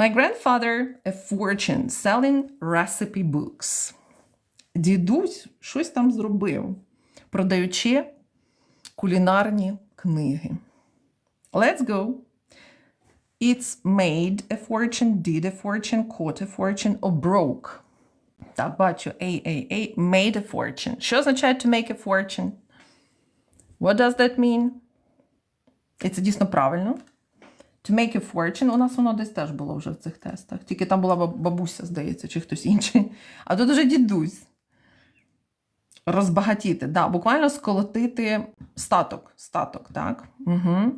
My grandfather a fortune selling recipe books. Дідусь щось там зробив, продаючи кулінарні книги. Let's go. It's made a fortune, did a fortune, caught a fortune or broke. Так, бачу, AAA, made a fortune. Що означає to make a fortune? What does that mean? І це дійсно правильно. To make a fortune, у нас воно десь теж було вже в цих тестах. Тільки там була бабуся, здається, чи хтось інший. А тут уже дідусь. Розбагатіти, да, буквально сколотити статок. Статок, так? Угу.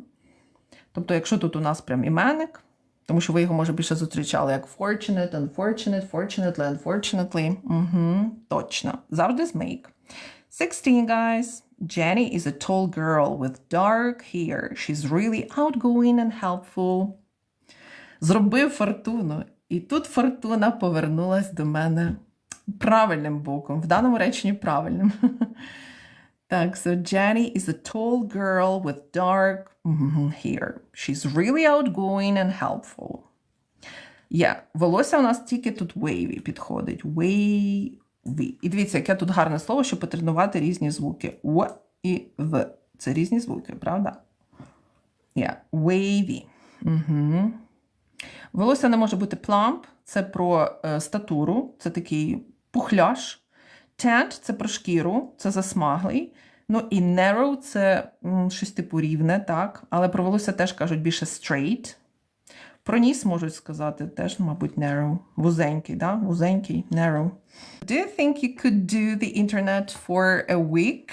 Тобто, якщо тут у нас прям іменник, тому що ви його, може, більше зустрічали як fortunate, unfortunate, fortunately, unfortunately. Угу, точно. Завжди з make. 16, guys. Jenny is a tall girl with dark hair. She's really outgoing and helpful. Зробив фортуну. І тут фортуна повернулась до мене правильним боком. В даному реченні правильним. Так, so Jenny is a tall girl with dark mhm, hair. She's really outgoing and helpful. Yeah, волосся у нас тільки тут wavy підходить. Wavy. І дивіться, яке тут гарне слово, щоб потренувати різні звуки. В і в. Це різні звуки, правда? Yeah, wavy. Угу. Волосся не може бути plump, це про е, статуру, це такий пухляш. Tent – це про шкіру, це засмаглий. Ну і narrow – це м, щось типу рівне, так. Але про волосся теж кажуть більше straight. Про ніс можуть сказати теж, мабуть, narrow. Вузенький, да? Вузенький, narrow. Do you think you could do the internet for a week?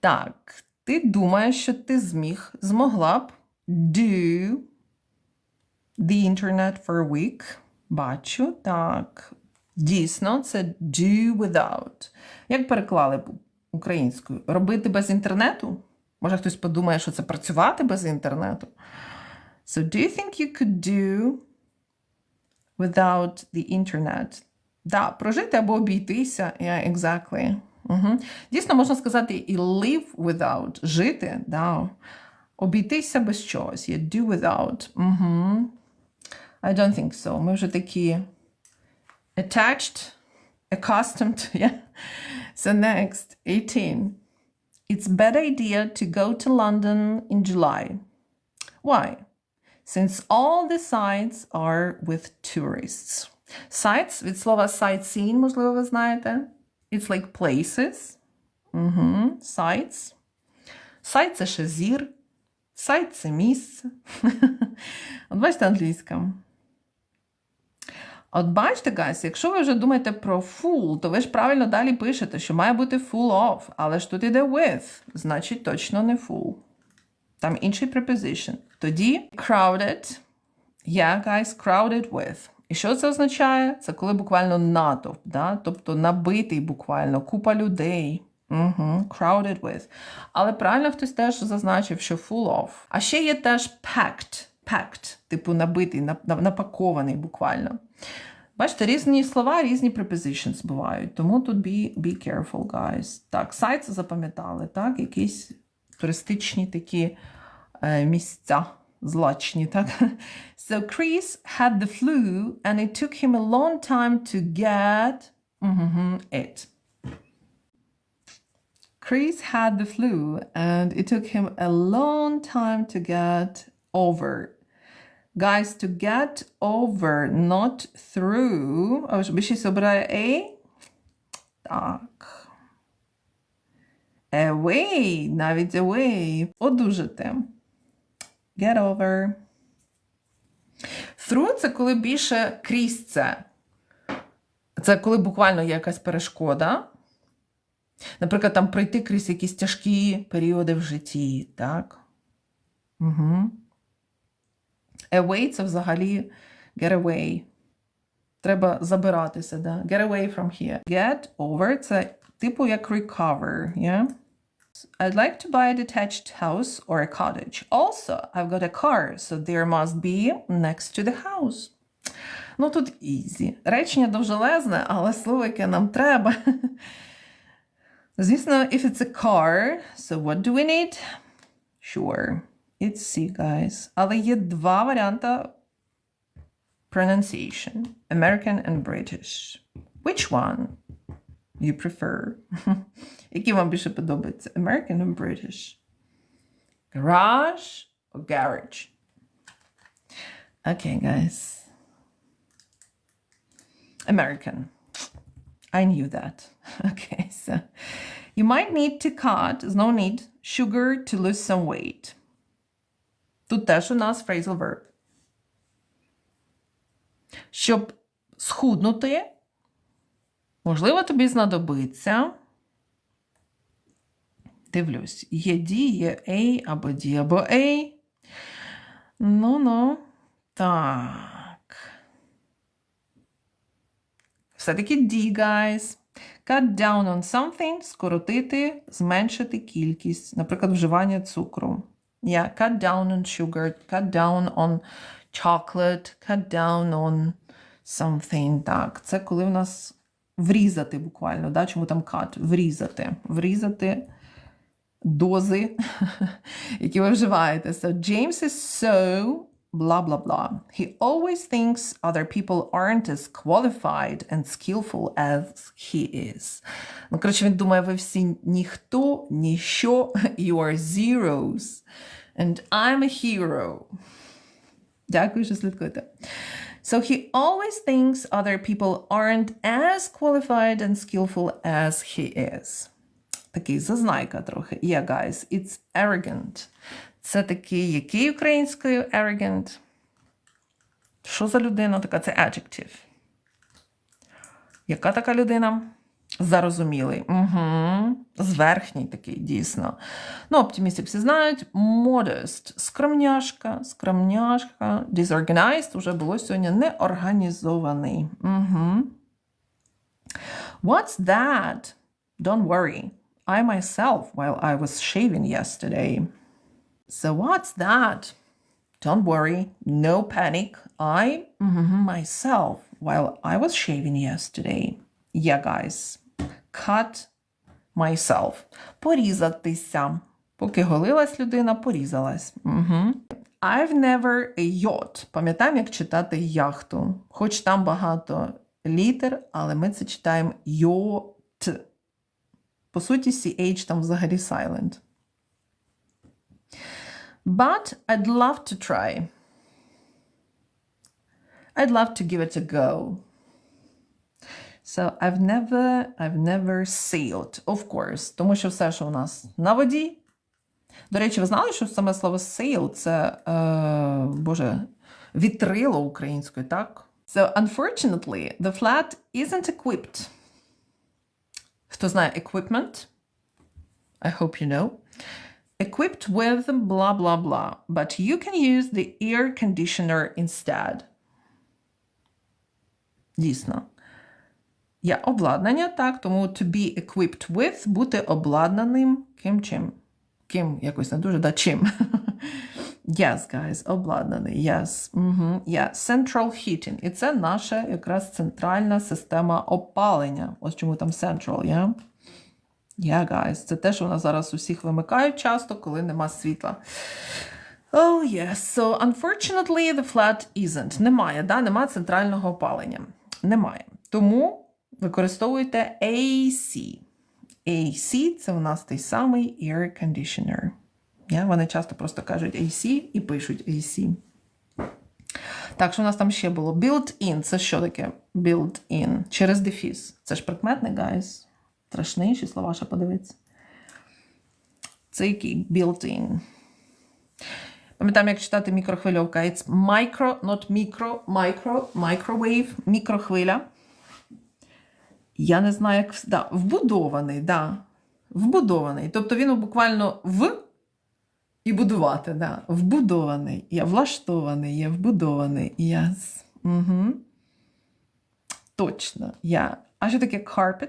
Так, ти думаєш, що ти зміг, змогла б do the internet for a week? Бачу, так. Дійсно, це do without. Як переклали б українською? Робити без інтернету? Може, хтось подумає, що це працювати без інтернету? So, do you think you could do without the internet? Да, прожити або обійтися. Yeah, exactly. Угу. Дійсно, можна сказати і live without, жити, да. обійтися без чогось. Yeah, do without. Угу. I don't think so. Ми вже такі attached, accustomed. Yeah. So next, 18. It's bad idea to go to London in July. Why? Since all the sites are with tourists. Sites від слова sightseeing, можливо, ви знаєте. It's like places. Угу. Sites. Сайт це ще зір. Сайт це місце. От бачите англійська. От бачите, guys, якщо ви вже думаєте про full, то ви ж правильно далі пишете, що має бути full of, але ж тут іде with, значить точно не full. Там інший preposition. Тоді crowded. Yeah, guys, crowded with. І що це означає? Це коли буквально натовп, да? тобто набитий буквально, купа людей. Угу, crowded with. Але правильно хтось теж зазначив, що full of. А ще є теж packed, packed, типу набитий, нап- нап- напакований буквально. Бачите, різні слова, різні prepositions бувають. Тому тут be, be careful, guys. Так, сайт запам'ятали, так? Якісь туристичні такі місця злачні, так? So Chris had the flu and it took him a long time to get mhm, it. Chris had the flu and it took him a long time to get over. Guys, to get over, not through. А більшість обирає A? Так. Away, навіть away. Одужати. Get over. Through – це коли більше крізь це. Це коли буквально є якась перешкода. Наприклад, там пройти крізь якісь тяжкі періоди в житті, так? Угу. Away – це взагалі get away. Треба забиратися, да? Get away from here. Get over – це типу як recover, yeah? I'd like to buy a detached house or a cottage. Also, I've got a car, so there must be next to the house. Ну, тут easy. Речення довжелезне, але слово, яке нам треба. Звісно, if it's a car, so what do we need? Sure, it's C, guys. Але є два варіанти pronunciation, American and British. Which one you prefer? Які вам більше подобаються? American or British? Garage or garage? Okay, guys. American. I knew that. Okay, so you might need to cut, there's no need, sugar to lose some weight. Тут теж у нас phrasal verb. Щоб схуднути, можливо, тобі знадобиться. Дивлюсь, є D, є A, або D, або A. Ну-ну. Так. Все-таки D, guys. Cut down on something, скоротити, зменшити кількість, наприклад, вживання цукру. Yeah, cut down on sugar, cut down on chocolate, cut down on something. Так, це коли в нас врізати буквально, да? чому там cut? Врізати. Врізати дози, які ви вживаєте. So James is so blah blah blah. He always thinks other people aren't as qualified and skillful as he is. Ну, коротше, він думає, ви всі ніхто, ніщо, you are zeros. And I'm a hero. Дякую, що слідкуєте. So he always thinks other people aren't as qualified and skillful as he is. Такий зазнайка трохи. Yeah, guys, it's arrogant. Це такий, який українською arrogant? Що за людина така? Це adjective. Яка така людина? Зарозумілий. Угу. Зверхній такий, дійсно. Ну, оптимістів всі знають. Modest. Скромняшка, скромняшка. Disorganized вже було сьогодні неорганізований. Угу. What's that? Don't worry. I myself, while I was shaving yesterday. So what's that? Don't worry. No panic. I mhm, myself, while I was shaving yesterday. Yeah, guys. Cut myself. Порізатися. Поки голилась людина, порізалась. Угу. I've never a yacht. Пам'ятаємо, як читати яхту. Хоч там багато літер, але ми це читаємо yacht. По суті, CH там взагалі silent. But I'd love to try. I'd love to give it a go. So I've never, I've never sailed, of course, тому що все, що у нас на воді. До речі, ви знали, що саме слово sail – це, е, боже, вітрило українською, так? So, unfortunately, the flat isn't equipped. Хто знає equipment? I hope you know. Equipped with blah blah blah, but you can use the air conditioner instead. Дійсно. Є обладнання, так, тому to be equipped with бути обладнаним ким чим. Ким якось не дуже, да чим. Yes, guys, обладнаний. Yes. Угу. Yeah. Central heating. І це наша якраз центральна система опалення. Ось чому там central, yeah? Yeah, guys. Це те, що у нас зараз усіх вимикають часто, коли нема світла. Oh, yes. So, unfortunately, the flat isn't. Немає, да? Немає центрального опалення. Немає. Тому використовуйте AC. AC – це у нас той самий air conditioner. Вони часто просто кажуть AC і пишуть AC. Так, що у нас там ще було? Built-in. Це що таке? Built-in. Через дефіс. Це ж прикметник, guys. Страшніші слова, ще подивіться. Це який? Built-in. Пам'ятаємо, як читати мікрохвильовка. It's micro, not micro, micro, microwave, мікрохвиля. Я не знаю, як да, вбудований, да. Вбудований. Тобто він буквально в і будувати, да. Вбудований. Я влаштований, я вбудований. Yes. Угу. Точно. Я. А що таке carpet?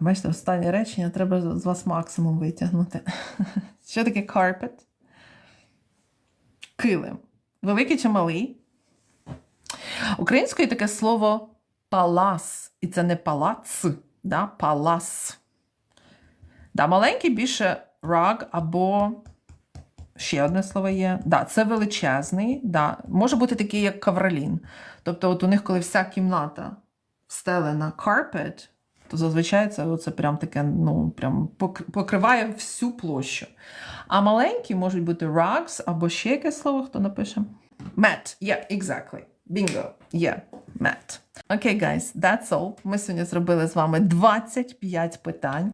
Бачите, останнє речення треба з вас максимум витягнути. Що таке carpet? Килим. Великий чи малий? Українською таке слово палас. І це не палац, да? палас. Да, маленький більше rug або Ще одне слово є. Да, це величезний. Да. Може бути такий, як кавролін. Тобто, от у них, коли вся кімната встелена carpet, то зазвичай це, оце прям таке, ну, прям покриває всю площу. А маленькі можуть бути rugs або ще якесь слово, хто напише? Mat. Yeah, exactly. Bingo. Є мед. Окей, гайс, that's all. Ми сьогодні зробили з вами 25 питань.